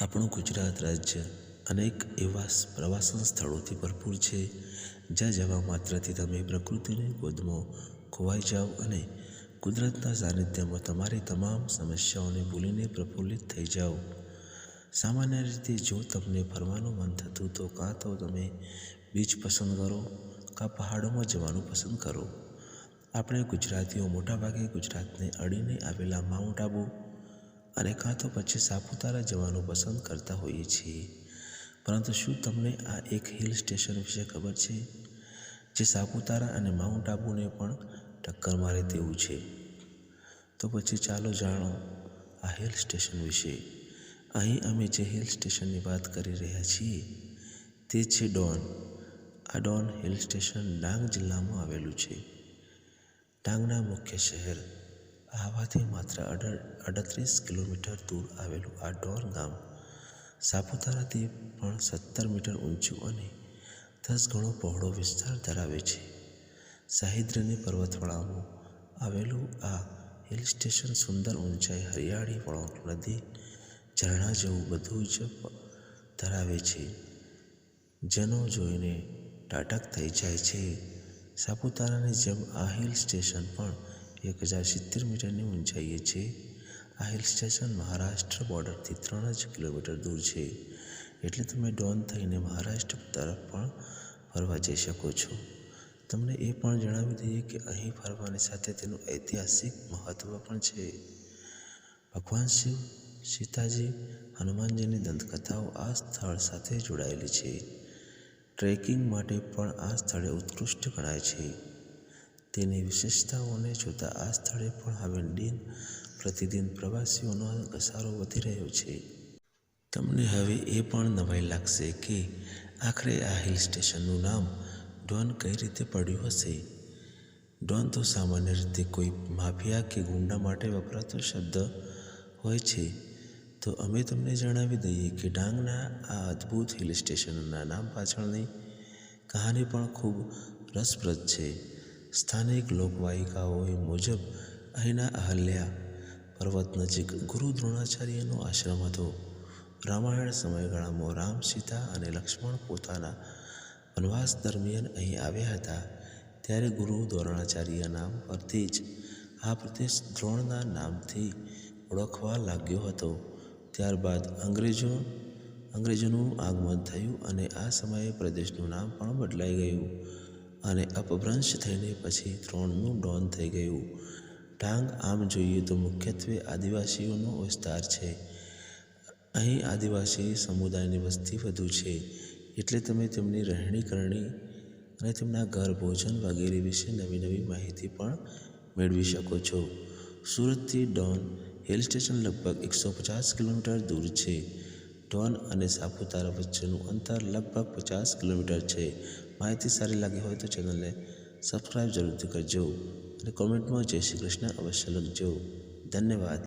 આપણું ગુજરાત રાજ્ય અનેક એવા પ્રવાસન સ્થળોથી ભરપૂર છે, જ્યાં જવા માત્રથી તમે પ્રકૃતિની ગોદમાં ખોવાઈ જાઓ અને કુદરતના સાનિધ્યમાં તમારી તમામ સમસ્યાઓને ભૂલીને પ્રફુલ્લિત થઈ જાઓ. સામાન્ય રીતે જો તમને ફરવાનું મન થતું તો કાં તો તમે બીચ પસંદ કરો, કાં પહાડોમાં જવાનું પસંદ કરો. આપણે ગુજરાતીઓ મોટાભાગે ગુજરાતને અડીને આવેલા માઉન્ટ આબુ અને કાં તો પછી સાપુતારા જવાનું પસંદ કરતા હોઈએ છીએ. પરંતુ શું તમને આ એક હિલ સ્ટેશન વિશે ખબર છે, જે સાપુતારા અને માઉન્ટ આબુને પણ ટક્કર મારે તેવું છે? તો પછી ચાલો જાણો આ હિલ સ્ટેશન વિશે. અહીં અમે જે હિલ સ્ટેશનની વાત કરી રહ્યા છીએ, તે છે ડોન. આ ડોન હિલ સ્ટેશન ડાંગ જિલ્લામાં આવેલું છે. ડાંગના મુખ્ય શહેર આહવાથી માત્ર અડત્રીસ કિલોમીટર દૂર આવેલું આ ડોર ગામ સાપુતારાથી પણ સત્તર મીટર ઊંચું અને દસ ગણો પહોળો વિસ્તાર ધરાવે છે. સાહિદ્રની પર્વતમાળામાં આવેલું આ હિલ સ્ટેશન સુંદર ઊંચાઈ, હરિયાળી, વળાંક, નદી, ઝરણા જેવું બધું જ ધરાવે છે. જેનો જોઈને ટાટક થઈ જાય છે. સાપુતારાની જેમ આ હિલ સ્ટેશન પણ એક હજાર સિત્તેર મીટરની ઊંચાઈએ છે. આ હિલ સ્ટેશન મહારાષ્ટ્ર બોર્ડરથી ત્રણ જ કિલોમીટર દૂર છે. એટલે તમે ડોન થઈને મહારાષ્ટ્ર તરફ પણ ફરવા જઈ શકો છો. તમને એ પણ જણાવી દઈએ કે અહીં ફરવાની સાથે તેનું ઐતિહાસિક મહત્ત્વ પણ છે. ભગવાન શિવ, સીતાજી, હનુમાનજીની દંતકથાઓ આ સ્થળ સાથે જોડાયેલી છે. ટ્રેકિંગ માટે પણ આ સ્થળે ઉત્કૃષ્ટ ગણાય છે. તેની વિશેષતાઓને જોતાં આ સ્થળે પણ હવે દિન પ્રતિદિન પ્રવાસીઓનો ઘસારો વધી રહ્યો છે. તમને હવે એ પણ નવાઈ લાગશે કે આખરે આ હિલ સ્ટેશનનું નામ ડોન કઈ રીતે પડ્યું હશે? ડોન તો સામાન્ય રીતે કોઈ માફિયા કે ગુંડા માટે વપરાતો શબ્દ હોય છે. તો અમે તમને જણાવી દઈએ કે ડાંગના આ અદ્ભુત હિલ સ્ટેશનના નામ પાછળની કહાની પણ ખૂબ રસપ્રદ છે. સ્થાનિક લોકવાયકાઓ મુજબ અહીંના અહલ્યા પર્વત નજીક ગુરુ દ્રોણાચાર્યનો આશ્રમ હતો. રામાયણ સમયગાળામાં રામ, સીતા અને લક્ષ્મણ પોતાના વનવાસ દરમિયાન અહીં આવ્યા હતા, ત્યારે ગુરુ દ્રોણાચાર્ય નામ પરથી જ આ પ્રદેશ દ્રોણના નામથી ઓળખવા લાગ્યો હતો. ત્યારબાદ અંગ્રેજો, અંગ્રેજોનું આગમન થયું અને આ સમયે પ્રદેશનું નામ પણ બદલાઈ ગયું. અને અપભ્રંશ થઈને પછી ત્રણનું ડોન થઈ ગયું. ડાંગ આમ જોઈએ તો મુખ્યત્વે આદિવાસીઓનો વિસ્તાર છે. અહીં આદિવાસી સમુદાયની વસ્તી વધુ છે. એટલે તમે તેમની રહેણી કરણી અને તેમના ઘર ભોજન વગેરે વિશે નવી નવી માહિતી પણ મેળવી શકો છો. સુરતથી ડોન હિલ સ્ટેશન લગભગ એકસો પચાસ કિલોમીટર દૂર છે. ડોન અને સાપુતારા વચ્ચેનું અંતર લગભગ પચાસ કિલોમીટર છે. માહિતી સારી લાગી હોય તો ચેનલને સબસ્ક્રાઈબ જરૂરથી કરજો અને કોમેન્ટમાં જય શ્રી કૃષ્ણ અવશ્ય લખજો. ધન્યવાદ.